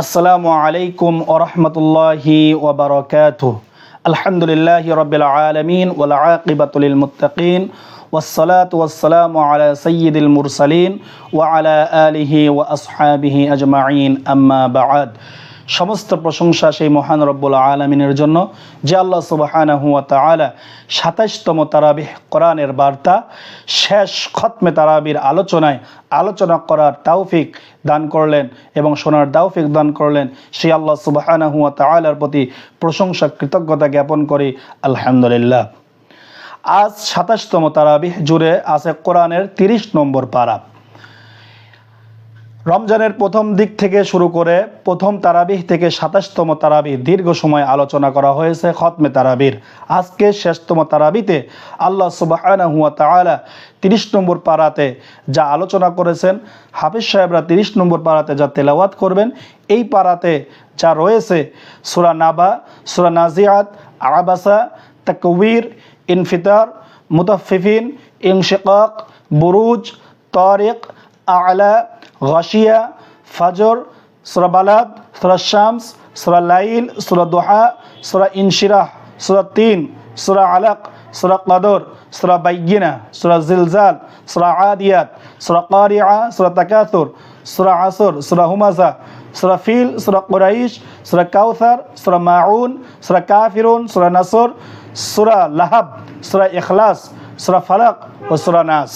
আসসালামু আলাইকুম ওরহমতুল্লাহি ওবরকাতুহ আলহামদুলিল্লাহ রবিল আলমিন ওয়াল আকিবাতুল মুত্তাকিন والصلاة والسلام على سيد المرسلين وعلى آله وأصحابه أجمعين أما بعد সমস্ত প্রশংসা সেই মহান রব্বুল আলমিনের জন্য যে আল্লাহ সুবাহানা হুয়া তালা সাতাইশতম তারাবিহ কোরআনের বার্তা, শেষ খতমে তারাবির আলোচনায় আলোচনা করার তাওফিক দান করলেন এবং সোনার তাওফিক দান করলেন সেই আল্লাহ সুবাহানা হুয়া তালার প্রতি প্রশংসা, কৃতজ্ঞতা জ্ঞাপন করি। আলহামদুলিল্লাহ। আজ সাতাশতম তারাবিহ জুড়ে আছে কোরআনের তিরিশ নম্বর পারা। রমজানের প্রথম দিক থেকে শুরু করে প্রথম তারাবিহ থেকে সাতাশতম তারাবিহ দীর্ঘ সময় আলোচনা করা হয়েছে খতমে তারাবির আজকে শেষতম তারাবিতে আল্লাহ সুবাহ তিরিশ নম্বর পাড়াতে যা আলোচনা করেছেন, হাফিজ সাহেবরা তিরিশ নম্বর পাড়াতে যা তেলাওয়াত করবেন, এই পাড়াতে যা রয়েছে সুরা নাবা, সুরা নাজিয়াত আবাসা, তাকবীর, ইনফিতার মুতাফিফিন ইনশিকাক, বুরুজ তারিক আলা গাশিয়া, ফজর, সুরা বালাদ, সুরা শামস, সুরা লাইল, সুরা দোহা, সুরা ইনশিরাহ, সুরা তিন, সুরা আলাক, সুরা কদর, সুরা বাইগিনা সুরা জিলজাল, সুরা আদিয়াত, সুরা কারিয়া সুরা তাকাতুর সুরা আসর, সুরা হুমাজা, সুরা ফিল, সুরা কুরাইশ, সুরা কাউসার সুরা মাউন, সুরা কাফিরুন, সুরা নাসর, সুরা লাহাব, সুরা ইখলাস, সুরা ফালাক ও সুরা নাস।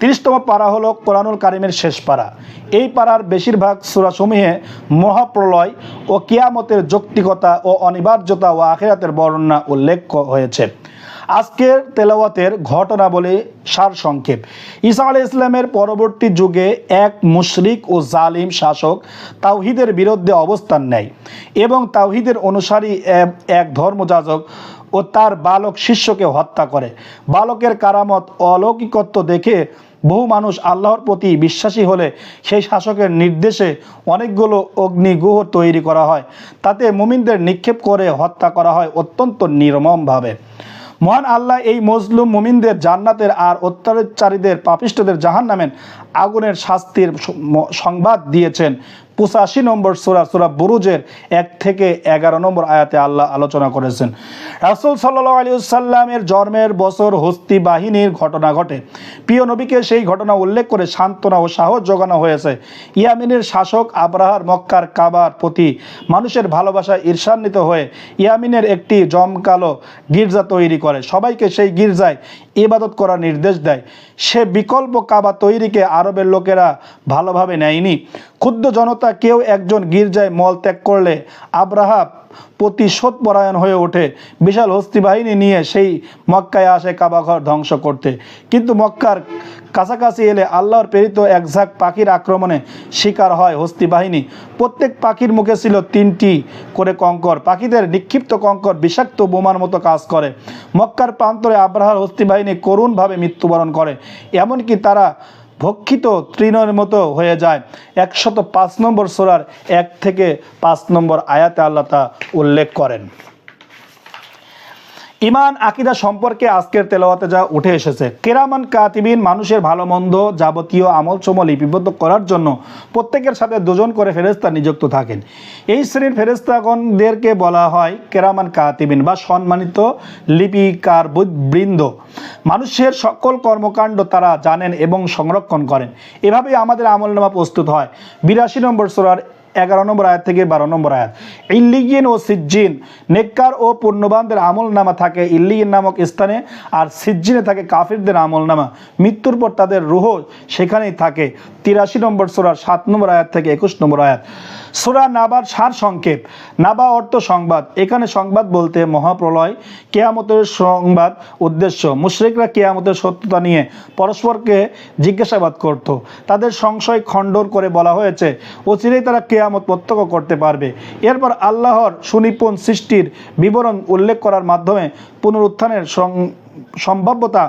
তিরিশতম পারা হলো কোরআনুল কারিমের শেষ পারা। এই পাড়ার বেশিরভাগ সুরাসমূহে মহাপ্রলয় ও কিয়ামতের যৌক্তিকতা ও অনিবার্যতা ও আখেরাতের বর্ণনা উল্লেখ হয়েছে। আজকের তেলাওয়াতের ঘটনাবলী সার সংক্ষেপ। ঈসা আলি ইসলামের পরবর্তী যুগে এক মুশরিক ও জালিম শাসক তাওহিদের বিরুদ্ধে অবস্থান নেয় এবং তাওহিদের অনুসারী এক ধর্মযাজক ও তার বালক শিষ্যকে হত্যা করে। বালকের কারামত অলৌকিকত্ব দেখে বহু মানুষ আল্লাহর প্রতি বিশ্বাসী হলে সেই শাসকের নির্দেশে অনেকগুলো অগ্নিগুহ তৈরি করা হয়। তাতে মুমিনদের নিক্ষেপ করে হত্যা করা হয় অত্যন্ত নির্মমভাবে। মহান আল্লাহ এই মজলুম মুমিনদের জান্নাতের আর অত্যাচারীদের পাপিষ্টদের জাহান নামেন আগুনের শাস্তির সংবাদ দিয়েছেন পঁচাশি নম্বর সুরা সুরা বুরুজের এক থেকে এগারো নম্বর আয়াতে আল্লাহ আলোচনা করেছেন। রাসুল সাল্লাহ আলী সাল্লামের জন্মের বছর হস্তি বাহিনীর ঘটনা ঘটে। প্রিয় নবীকে সেই ঘটনা উল্লেখ করে সান্ত্বনা ও সাহস জোগানো হয়েছে। ইয়ামিনের শাসক আব্রাহার মক্কার কাবার প্রতি মানুষের ভালোবাসায় ঈর্ষান্বিত হয়ে ইয়ামিনের একটি জমকালো গির্জা তৈরি করে। সবাইকে সেই গির্জায় ইবাদত করার নির্দেশ দেয়। সে বিকল্প কাবা তৈরিকে আরবের লোকেরা ভালোভাবে নেয়নি। ক্ষুদ্র জনতা কেউ একজন গির্জায় মল ত্যাগ করলে আব্রাহা প্রতিশোধ পরায়ণ হয়ে ওঠে। বিশাল হস্তি বাহিনী নিয়ে সেই মক্কায় আসে কাবাঘর ধ্বংস করতে। কিন্তু মক্কার কাছাকাছি এলে আল্লাহর প্রেরিত এক ঝাঁক পাখির আক্রমণে শিকার হয় হস্তি বাহিনী প্রত্যেক পাখির মুখে ছিল তিনটি করে কঙ্কর। পাখিদের নিক্ষিপ্ত কঙ্কর বিষাক্ত বোমার মতো কাজ করে। মক্কার প্রান্তরে আব্রাহার হস্তি বাহিনী করুণভাবে মৃত্যুবরণ করে। এমনকি তারা ভক্ষিত তৃণের মতো হয়ে যায়। একশত পাঁচ নম্বর সোরার এক থেকে পাঁচ নম্বর আয়াতে আল্লাহ তা উল্লেখ করেন। ইমান, আকিদা সম্পর্কে আজকের তেলাওয়াতে যা উঠে এসেছে। কেরামান, কাতিবিন, মানুষের ভালো মন্দ যাবতীয় আমল চমল লিপিবদ্ধ করার জন্য প্রত্যেকের সাথে দুজন করে ফেরেস্তা নিযুক্ত থাকেন। এই শ্রেণির ফেরেস্তাগণদেরকে বলা হয় কেরামান, কাতিবিন বা সম্মানিত লিপিকার বৃন্দ। মানুষের সকল কর্মকাণ্ড তারা জানেন এবং সংরক্ষণ করেন। এভাবেই আমাদের আমলনামা প্রস্তুত হয়। বিরাশি নম্বর সোরার এগারো নম্বর আয়াত থেকে বারো নম্বর আয়াত। ইল্লিগিন ও সিজ্জিন, নেককার ও পূর্ণবানদের আমল নামা থাকে ইল্লিগিন নামক স্থানে আর সিজ্জিনে থাকে কাফিরদের আমল নামা মৃত্যুর পর তাদের রুহ সেখানেই থাকে। তিরাশি নম্বর সোরার সাত নম্বর আয়াত থেকে একুশ নম্বর আয়াত। সোরা নাবার সার সংক্ষেপ নাবা অর্থ সংবাদ। এখানে সংবাদ বলতে মহাপ্রলয়, কেয়ামতের সংবাদ উদ্দেশ্য। মুশরিকরা কেয়ামতের সত্যতা নিয়ে পরস্পরকে জিজ্ঞাসাবাদ করত। তাদের সংশয় খণ্ডন করে বলা হয়েছে, অচিরেই তারা কেয়ামত প্রত্যক্ষ করতে পারবে। এরপর আল্লাহর সুনিপুণ সৃষ্টির বিবরণ উল্লেখ করার মাধ্যমে পুনরুত্থানের সম্ভাব্যতা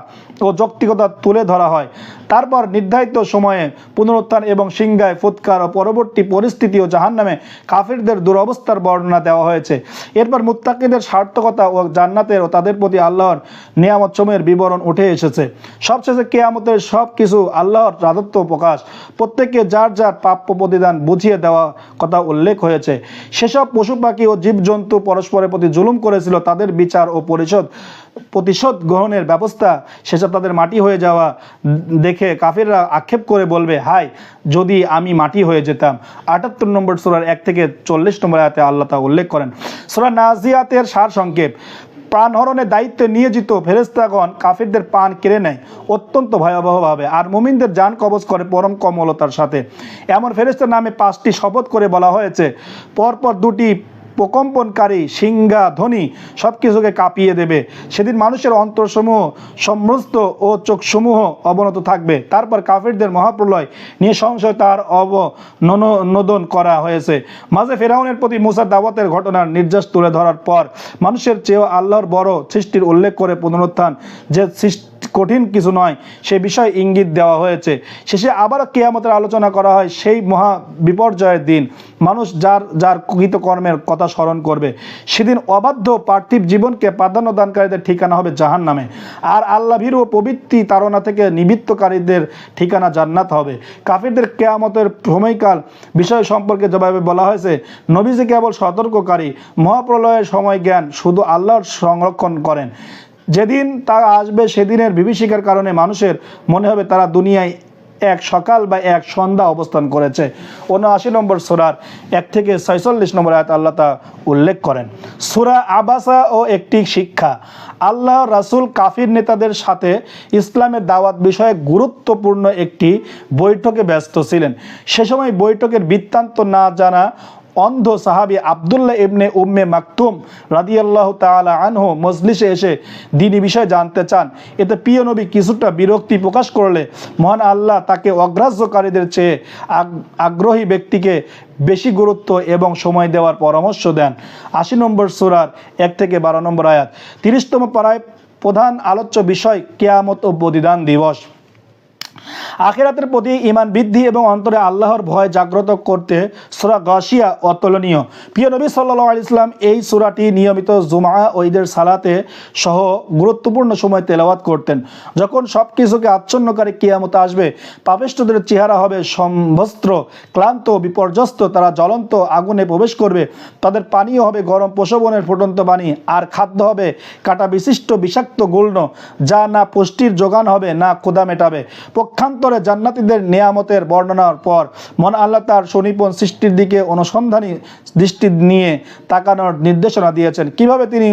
ও যৌক্তিকতা তুলে ধরা হয়। তারপর নির্ধারিত সময়ে পুনরুত্থান এবং সিংগায় ফুৎকার ও পরবর্তী পরিস্থিতি ও জাহান্নামে কাফিরদের দুরবস্থার বর্ণনা দেওয়া হয়েছে। এরপর মুত্তাকিদের সার্থকতা ও জান্নাতের ও তাদের প্রতি আল্লাহর নিয়ামত সময়ের বিবরণ উঠে এসেছে। সবশেষে কেয়ামতের সব কিছু আল্লাহর রাজত্ব প্রকাশ। প্রত্যেককে যার যার প্রাপ্য প্রতিদান বুঝিয়ে দেওয়া কথা উল্লেখ হয়েছে। সেসব পশু পাখি ও জীবজন্তু পরস্পরের প্রতি জুলুম করেছিল তাদের বিচার ও পরিশোধ প্রতিশোধ গ্রহণের ব্যবস্থা, সেসব তাদের মাটি হয়ে যাওয়া দেখে কাফিররা আক্ষেপ করে বলবে হাই যদি আমি মাটি হয়ে যেতাম। আটাত্তর নম্বর সুরার এক থেকে চল্লিশ নম্বর আয়াতে আল্লাহ তা উল্লেখ করেন। সুরা নাজিয়াতের সার সংক্ষেপ, প্রাণহরণের দায়িত্বে নিয়োজিত ফেরেস্তাগণ কাফিরদের পান কেড়ে নেয় অত্যন্ত ভয়াবহভাবে, আর মুমিনদের যান কবজ করে পরম কমলতার সাথে। এমন ফেরেস্তার নামে পাঁচটি শপথ করে বলা হয়েছে, পরপর দুটি প্রকম্পনকারী, সিংহা ধ্বনি সব কিছুকে কাঁপিয়ে দেবে। সেদিন মানুষের অন্তরসমূহ সমস্ত ও চোখসমূহ অবনত থাকবে। তারপর কাফেরদের মহাপ্রলয় নিয়ে সংশয় তার অবনোদন করা হয়েছে। মাঝে ফেরাউনের প্রতি মুসার দাওয়াতের ঘটনার নির্যাস তুলে ধরার পর মানুষের চেয়েও আল্লাহর বড় সৃষ্টির উল্লেখ করে পুনরুত্থান যে সৃষ্টি কঠিন কিছু নয়, সে বিষয়ে ইঙ্গিত দেওয়া হয়েছে। শেষে আবারও কেয়ামতের আলোচনা করা হয়, সেই মহা বিপর্যয়ের দিন। মানুষ যার যার কৃতকর্মের কথা স্মরণ করবে, সেদিন অবাধ্য পার্থিব জীবনকে প্রাধান্য দানকারীদের ঠিকানা হবে জাহান নামে আর আল্লাহ ভীরু ও পবিত্রি তাড়না থেকে নিবৃত্তকারীদের ঠিকানা জান্নাত হবে। কাফিরদের কেয়ামতের সময়কাল বিষয় সম্পর্কে যেভাবে বলা হয়েছে, নবীজি কেবল সতর্ককারী, মহাপ্রলয়ের সময় জ্ঞান শুধু আল্লাহর সংরক্ষণ করেন। যেদিন তা আসবে, সেদিনের বিভীষিকার কারণে মানুষের মনে হবে তারা দুনিয়ায় এক সকাল বা এক সন্ধ্যা অবস্থান করেছে। উনআশি নম্বর সুরার এক থেকে ছয়চল্লিশ নম্বর আয়াত আল্লাহ তা উল্লেখ করেন। সুরা আবাসা ও একটি শিক্ষা, আল্লাহ রাসূল কাফির নেতাদের সাথে ইসলামের দাওয়াত বিষয়ে গুরুত্বপূর্ণ একটি বৈঠকে ব্যস্ত ছিলেন। সে সময় বৈঠকের বৃত্তান্ত না জানা অন্ধ সাহাবি আবদুল্লাহ ইবনে উম্মে মাকতুম রাদিয়াল্লাহ তাআলা আনহু মজলিসে এসে দিনী বিষয় জানতে চান। এতে প্রিয় নবী কিছুটা বিরক্তি প্রকাশ করলে মহান আল্লাহ তাকে অগ্রাহ্যকারীদের চেয়ে আগ- আগ্রহী ব্যক্তিকে বেশি গুরুত্ব এবং সময় দেওয়ার পরামর্শ দেন। আশি নম্বর সুরার এক থেকে বারো নম্বর আয়াত। তিরিশতম পাড়ায় প্রধান আলোচ্য বিষয় কেয়ামত ও বলিদান দিবস। আখেরাতের প্রতি ইমান বৃদ্ধি এবং অন্তরে আল্লাহর ভয় জাগ্রত করতে সুরা গাশিয়া অতুলনীয়। প্রিয় নবী সাল্লাহ আলি ইসলাম এই সুরাটি নিয়মিত জুমা ও ঈদের সালাতে সহ গুরুত্বপূর্ণ সময় তেলাওয়াত করতেন। যখন সব কিছুকে আচ্ছন্নকারী কিয়ামত আসবে পাপিষ্ঠদের চেহারা হবে সম্ভস্ত্র ক্লান্ত, বিপর্যস্ত, তারা জ্বলন্ত আগুনে প্রবেশ করবে, তাদের পানীয় হবে গরম পশবনের ফুটন্ত পানি আর খাদ্য হবে কাটা বিশিষ্ট বিষাক্ত গুল্ন যা না পুষ্টির যোগান হবে, না ক্ষুদা মেটাবে। পক্ষান্তরে জান্নাতীদের নিয়ামতের বর্ণনার পর মন আল্লাহ তার সুনিপুণ সৃষ্টির দিকে অনুসন্ধানী দৃষ্টি নিয়ে তাকানোর নির্দেশনা দিয়েছেন। কীভাবে তিনি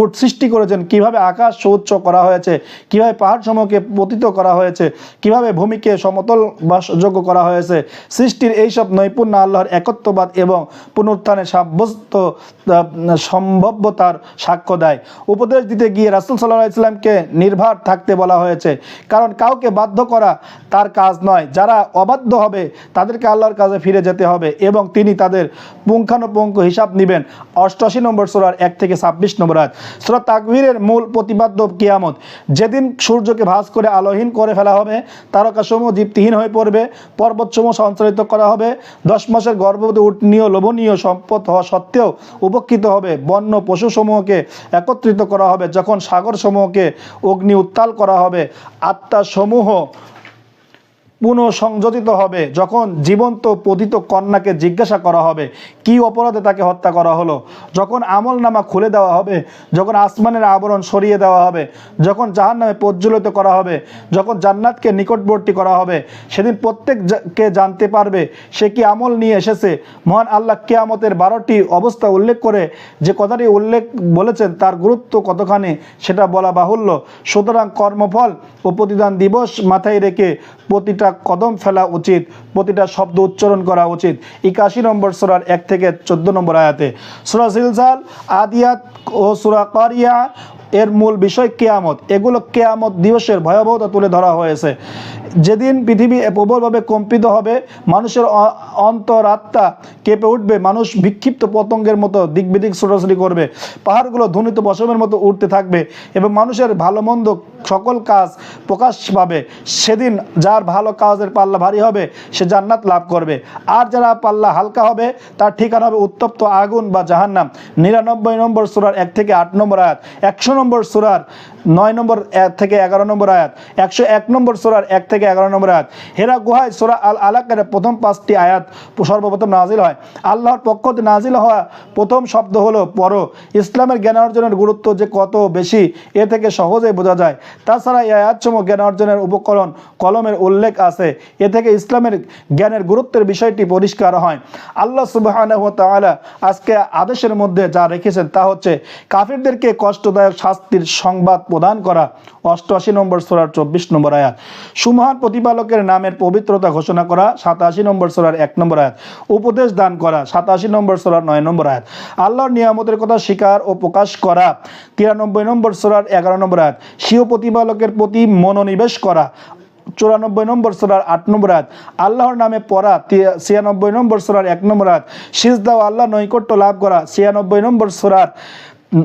উট সৃষ্টি করেছেন? কীভাবে আকাশ সুউচ্চ করা হয়েছে? কীভাবে পাহাড় সমূহকে পতিত করা হয়েছে? কীভাবে ভূমিকে সমতল বাসযোগ্য করা হয়েছে? সৃষ্টির এইসব নৈপুণ্য আল্লাহর একত্ববাদ এবং পুনরুত্থানের সাব্যস্ত সম্ভাব্যতার সাক্ষ্য দেয়। উপদেশ দিতে গিয়ে রাসুল সাল্লাহ ইসলামকে নির্ভার থাকতে বলা হয়েছে। কারণ কাউকে বাধ্য করা তার কাজ নয়। যারা অবাধ্য হবে, তাদেরকে আল্লাহর কাজে ফিরে যেতে হবে এবং তিনি তাদের পুঙ্খানুপুঙ্খ হিসাব নেবেন। অষ্টআশি নম্বর সুরার এক থেকে ছাব্বিশ নম্বর আয়াত। সুরা তাকবীরের মূল প্রতিপাদ্য কিয়ামত। যেদিন সূর্যকে ভাঁজ করে আলোহীন করে ফেলা হবে, তারকাসমূহ দীপ্তিহীন হয়ে পড়বে, পর্বতসমূহ সঞ্চালিত করা হবে, দশ মাসের গর্ভবতী উঠনীয় লোভনীয় সম্পদ হওয়া সত্ত্বেও উপকৃত হবে, বন্য পশুসমূহকে একত্রিত করা হবে, যখন সাগরসমূহকে অগ্নি উত্তাল করা হবে, আত্মাসমূহ পুনঃসংযোজিত হবে। যখন জীবন্ত পতিত কন্যাকে জিজ্ঞাসা করা হবে, কি অপরাধে তাকে হত্যা করা হলো? যখন আমল নামা খুলে দেওয়া হবে, যখন আসমানের আবরণ সরিয়ে দেওয়া হবে, যখন জাহান নামে প্রজ্বলিত করা হবে, যখন জান্নাতকে নিকটবর্তী করা হবে, সেদিন প্রত্যেককে জানতে পারবে সে কি আমল নিয়ে এসেছে। মহান আল্লাহ কেয়ামতের বারোটি অবস্থা উল্লেখ করে যে কথাটি উল্লেখ বলেছেন, তার গুরুত্ব কতখানি সেটা বলা বাহুল্য। সুতরাং কর্মফল ও প্রতিদান দিবস মাথায় রেখে প্রতিটা কদম ফেলা উচিত, প্রতিটা শব্দ উচ্চারণ করা উচিত। একাশি নম্বর সুরার এক থেকে চোদ্দ নম্বর আয়াতে, সুরা জিলজাল, আদিয়াত ও সুরা কারিয়া, এর মূল বিষয় কেয়ামত। এগুলো কেয়ামত দিবসের ভয়াবহতা তুলে ধরা হয়েছে। যেদিন পৃথিবী প্রবলভাবে কম্পিত হবে, মানুষের অন্তর অন্তরাত্মা কেঁপে উঠবে, মানুষ বিক্ষিপ্ত পতঙ্গের মতো দিক বিদিক ছোটাছুটি করবে, পাহাড়গুলো ধ্বনিত পশমের মতো উঠতে থাকবে এবং মানুষের ভালো মন্দ সকল কাজ প্রকাশ পাবে। সেদিন যার ভালো কাজের পাল্লা ভারী হবে, সে জান্নাত লাভ করবে। আর যারা পাল্লা হালকা হবে, তার ঠিকানা হবে উত্তপ্ত আগুন বা জাহান্নাম। নিরানব্বই নম্বর সুরার এক থেকে আট নম্বর আয়াত, একশো নম্বর সুরার নয় নম্বর থেকে এগারো নম্বর আয়াত, একশো এক নম্বর সোরার এক থেকে এগারো নম্বর আয়াত। হেরা গুহায় সোরা আল আলাকের প্রথম পাঁচটি আয়াত সর্বপ্রথম নাজিল হয়। আল্লাহর পক্ষ নাজিল হওয়া প্রথম শব্দ হলো পর। ইসলামের জ্ঞান অর্জনের গুরুত্ব যে কত বেশি, এ থেকে সহজেই বোঝা যায়। তাছাড়া এই আয়াতসমূহ জ্ঞান অর্জনের উপকরণ, কলমের উল্লেখ আছে। এ থেকে ইসলামের জ্ঞানের গুরুত্বের বিষয়টি পরিষ্কার হয়। আল্লাহ সুবাহ আজকে আদেশের মধ্যে যা রেখেছেন তা হচ্ছে, কাফিরদেরকে কষ্টদায়ক শাস্তির সংবাদ প্রদান করা অষ্টআশি নম্বর সোরার চব্বিশ নম্বর আয়াত। সুমহান প্রতিপালকের নামের পবিত্রতা ঘোষণা করা, সাতাশি নম্বর সোরার এক নম্বর আয়াত। উপদেশ দান করা, সাতাশি নম্বর সোরার নয় নম্বর আয়াত। আল্লাহর নিয়ামতের কথা স্বীকার ও প্রকাশ করা, তিরানব্বই নম্বর সোরার এগারো নম্বর আয়াত। স্বীয় প্রতিপালকের প্রতি মনোনিবেশ করা, চুরানব্বই নম্বর সোরার আট নম্বর আয়াত। আল্লাহর নামে পড়া ছিয়ানব্বই নম্বর সোরার এক নম্বর আয়াত। সিজদা ও আল্লাহ নৈকট্য লাভ করা, ছিয়ানব্বই নম্বর সোরার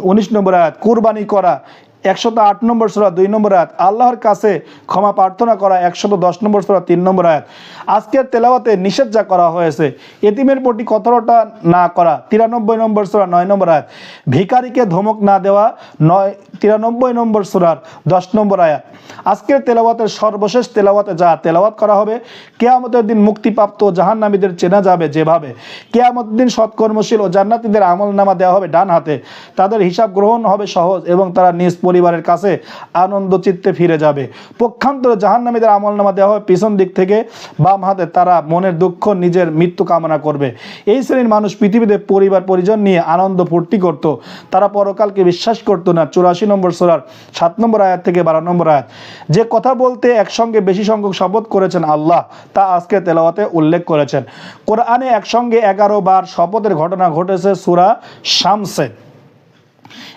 উনিশ নম্বর আয়াত। কুরবানি করা একশত আট নম্বর সোরা, দুই নম্বর আয়াত। আল্লাহর কাছে ক্ষমা প্রার্থনা করা একশত দশ নম্বর সোরা, তিন নম্বর আয়াত। আজকের তেলাওয়াতে নিষেধ যা করা হয়েছে, এতিমের প্রতি কতটা না করা, তিরানব্বই নম্বর সোরা, নয় নম্বর আয়াত। ভিকারিকে ধমক না দেওয়া, নয়, তিরানব্বই নম্বর সোরার দশ নম্বর আয়াত। আজকের তেলাওয়াতের সর্বশেষ তেলাওয়াতে যা তেলাওয়াত করা হবে, কেয়ামতের দিন মুক্তিপ্রাপ্ত জাহান্নামীদের চেনা যাবে যেভাবে। কেয়ামতের দিন সৎকর্মশীল ও জান্নাতীদের আমল নামা দেওয়া হবে ডান হাতে। তাদের হিসাব গ্রহণ হবে সহজ এবং তারা নিজ পরিবারের কাছে আনন্দ চিত্তে ফিরে যাবে। পক্ষান্তরে জাহান্নামীদের আমল নামা দেওয়া হবে পিছন দিক থেকে বাম হাতে তারা মনের দুঃখ, নিজের মৃত্যু কামনা করবে। এই শ্রেণির মানুষ পৃথিবীতে পরিবার পরিজন নিয়ে আনন্দ ফুর্তি করত। তারা পরকালকে বিশ্বাস করতো না। চুরাশি নম্বর সোরার সাত নম্বর আয়াত থেকে বারো নম্বর আয়াত। যে কথা বলতে একসঙ্গে বেশি সংখ্যক শপথ করেছেন আল্লাহ, তা আজকে তেলাওয়াতে উল্লেখ করেছেন। কোরআনে একসঙ্গে এগারো বার শপথের ঘটনা ঘটেছে সুরা শামসে।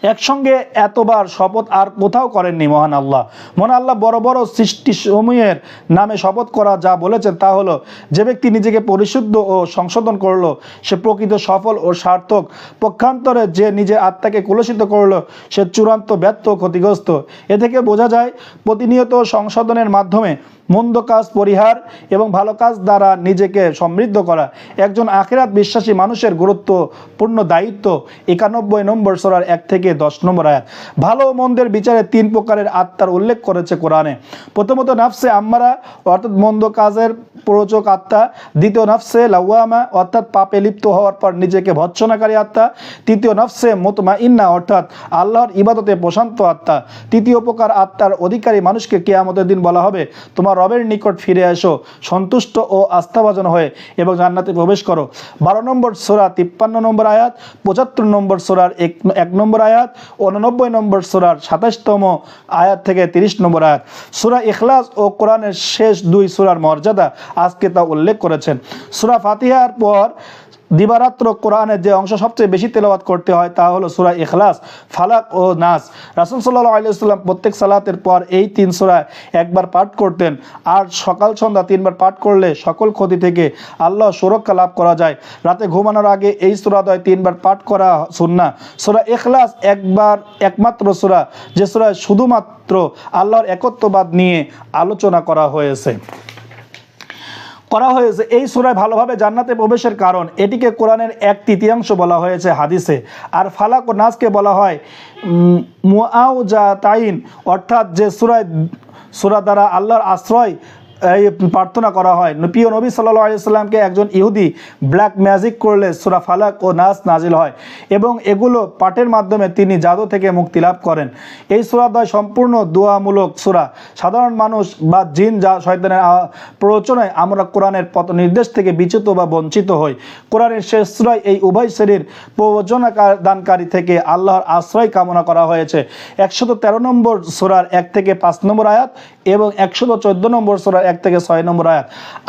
একসঙ্গে এতবার শপথ আর কোথাও করেননি মহান আল্লাহ। মহান আল্লাহ বড় বড় সৃষ্টি সমূহের নামে শপথ করা যা বলেছেন তা হলো, যে ব্যক্তি নিজেকে পরিশুদ্ধ ও সংশোধন করল, সে প্রকৃত সফল ও সার্থক। পক্ষান্তরে যে নিজের আত্মাকে কলুষিত করল, সে চূড়ান্ত ব্যর্থ ক্ষতিগ্রস্ত। এ থেকে বোঝা যায়, প্রতিনিয়ত সংশোধনের মাধ্যমে মন্দ কাজ পরিহার এবং ভালো কাজ দ্বারা নিজেকে সমৃদ্ধ করা। একজন আখেরাত বিশ্বাসী মানুষের গুরুত্বপূর্ণ দায়িত্ব একানব্বই নম্বর সরার এক থেকে দশ নম্বর আয়াত। ভালো মন্দের বিচারে তিন প্রকারের আত্মার উল্লেখ করেছে কোরআনে। প্রথমত, নাফসে আম্মারা, অর্থাৎ মন্দ কাজের প্রচক আত্মা। দ্বিতীয়, নাফসে লাউয়ামা অর্থাৎ পাপে লিপ্ত হওয়ার পর নিজেকে ভৎসনাকারী আত্মা। তৃতীয়, নফসে মোতমা ইন্না অর্থাৎ আল্লাহর ইবাদতে প্রশান্ত আত্মা। তৃতীয় প্রকার আত্মার অধিকারী মানুষকে কেয়ামতের দিন বলা হবে, তোমার রবের নিকট ফিরে এসো, সন্তুষ্ট ও আস্থাভাজন হয়ে এবং জান্নাতে প্রবেশ করো। বারো নম্বর সোরা, তিপ্পান্ন নম্বর আয়াত, পঁচাত্তর নম্বর সোরার এক এক নম্বর আয়াত উননব্বই নম্বর সোরার সাতাশতম আয়াত থেকে তিরিশ নম্বর আয়াত। সুরা ইখলাস ও কোরআনের শেষ দুই সুরার মর্যাদা আজকে তা উল্লেখ করেছেন। সুরা ফাতিহার পর দিবারাত্র কোরআনের যে অংশ সবচেয়ে বেশি তেলাওয়াত করতে হয় তা হলো সুরা ইখলাস, ফালাক ও নাস। রাসুল সাল্লাহ আলিয়াল্লাম প্রত্যেক সালাতের পর এই তিন সুরা একবার পাঠ করতেন আর সকাল সন্ধ্যা তিনবার পাঠ করলে সকল ক্ষতি থেকে আল্লাহ সুরক্ষা লাভ করা যায়। রাতে ঘুমানোর আগে এই সুরাদয় তিনবার পাঠ করা সুন্না সুরা ইখলাস একবার একমাত্র সুরা, যে সুরায় শুধুমাত্র আল্লাহর একত্ববাদ নিয়ে আলোচনা করা হয়েছে। করা হয়েছে। এই সুরায় ভালোভাবে জান্নাতে প্রবেশের কারণ, এটিকে কোরআনের এক তৃতীয়াংশ বলা হয়েছে হাদিসে। আর ফালাক ও নাসকে বলা হয় মুআ তাইন অর্থাৎ যে সুরায়, সুরা দ্বারা আল্লাহর আশ্রয় প্রার্থনা করা হয়। প্রিয় নবী সাল্লাহ আলিয়াল্লামকে একজন ইহুদি ব্ল্যাক ম্যাজিক করলে সুরা ফালাক ও নাস নাজিল হয় এবং এগুলো পাঠের মাধ্যমে তিনি জাদু থেকে মুক্তি লাভ করেন। এই সুরাদয় সম্পূর্ণ দোয়ামূলক সুরা। সাধারণ মানুষ বা জিন যা শয়তানের আহ, প্ররোচনায় আমরা কোরআনের পথ নির্দেশ থেকে বিচ্যুত বা বঞ্চিত হই। কোরআনের শেষ সুরায় এই উভয় শ্রেণির প্রবচনা দানকারী থেকে আল্লাহর আশ্রয় কামনা করা হয়েছে। একশত তেরো নম্বর সুরার এক থেকে পাঁচ নম্বর আয়াত এবং একশো চোদ্দ নম্বর সুরার এক থেকে ছয় নম্বর আয়াত।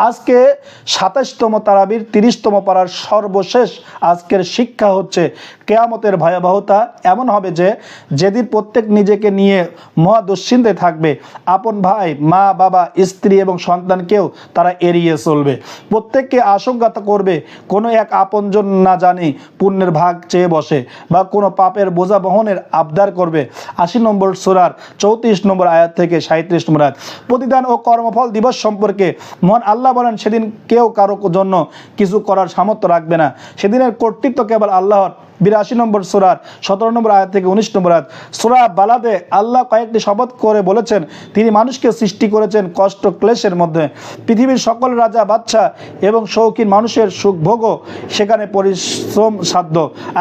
আজকে সাতাশতম তারাবির তিরিশতম পাড়ার সর্বশেষ আজকের শিক্ষা হচ্ছে কেয়ামতের ভয়াবহতা। এমন হবে যে, যেদিন প্রত্যেক নিজেকে নিয়ে মহা দুশ্চিন্তায় থাকবে, আপন ভাই, মা, বাবা, স্ত্রী এবং সন্তানকেও তারা এড়িয়ে চলবে। প্রত্যেককে আশঙ্কা করবে, কোনো এক আপনজন না জানি পুণ্যের ভাগ চেয়ে বসে বা কোনো পাপের বোঝা বহনের আবদার করবে। আশি নম্বর সুরার চৌত্রিশ নম্বর আয়াত থেকে সাঁত্রিশ নম্বর আয়াত প্রতিদান ও কর্মফল দিবস সম্পর্কে। মহান আল্লাহ বলেন, সেদিন কেউ কারও জন্য কিছু করার সামর্থ্য রাখবে না। সেদিনের কর্তৃত্ব কেবল আল্লাহর। বিরাশি নম্বর সুরার, সতেরো নম্বর আয়াত থেকে উনিশ নম্বর আয়াত। সুরা বালাদে আল্লাহ কয়েকটি শপথ করে বলেছেন, তিনি মানুষকে সৃষ্টি করেছেন কষ্ট ক্লেশের মধ্যে। পৃথিবীর সকল রাজা বাচ্চা এবং শৌখিন মানুষের সুখ ভোগও সেখানে পরিশ্রম সাধ্য।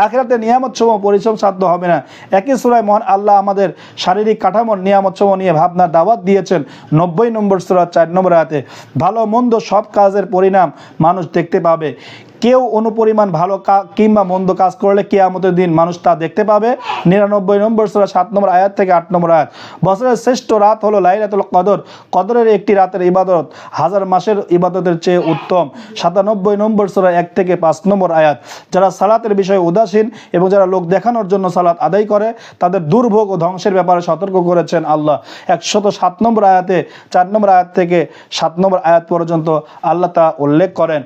আখেরাতে নিয়ামত সমূহ পরিশ্রম সাধ্য হবে না। একই সুরায় মহান আল্লাহ আমাদের শারীরিক কাঠামোর নিয়ামত সমূহ নিয়ে ভাবনা দাওয়াত দিয়েছেন, নব্বই নম্বর সুরা চার নম্বর আয়াতে। ভালো মন্দ সব কাজের পরিণাম মানুষ দেখতে পাবে। কেউ অনুপরিমাণ ভালো কিংবা মন্দ কাজ করলে কেয়ামতের দিন মানুষ তা দেখতে পাবে। নিরানব্বই নম্বর সুরা সাত নম্বর আয়াত থেকে আট নম্বর আয়াত। বছরের শ্রেষ্ঠ রাত হলো লাইলাতুল কদর। কদরের একটি রাতের ইবাদত, হাজার মাসের ইবাদতের চেয়ে উত্তম। সাতানব্বই নম্বর সুরা এক থেকে পাঁচ নম্বর আয়াত। যারা সালাতের বিষয়ে উদাসীন এবং যারা লোক দেখানোর জন্য সালাত আদায় করে, তাদের দুর্ভোগ ও ধ্বংসের ব্যাপারে সতর্ক করেছেন আল্লাহ। একশত সাত নম্বর আয়াতে, চার নম্বর আয়াত থেকে সাত নম্বর আয়াত পর্যন্ত আল্লাহ তা উল্লেখ করেন।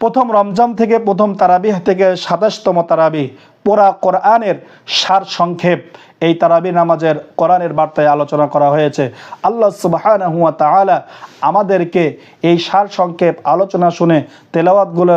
প্রথম রমজান থেকে প্রথম তারাবিহ থেকে সাতাশতম তারাবি পোড়া কোরআনের সার সংক্ষেপ। এই তারাবি নামাজের কোরআনের বার্তায় আলোচনা করা হয়েছে। আল্লাহ সুবাহান হুয়া আমাদেরকে এই সার সংক্ষেপ আলোচনা শুনে তেলাওয়াতগুলো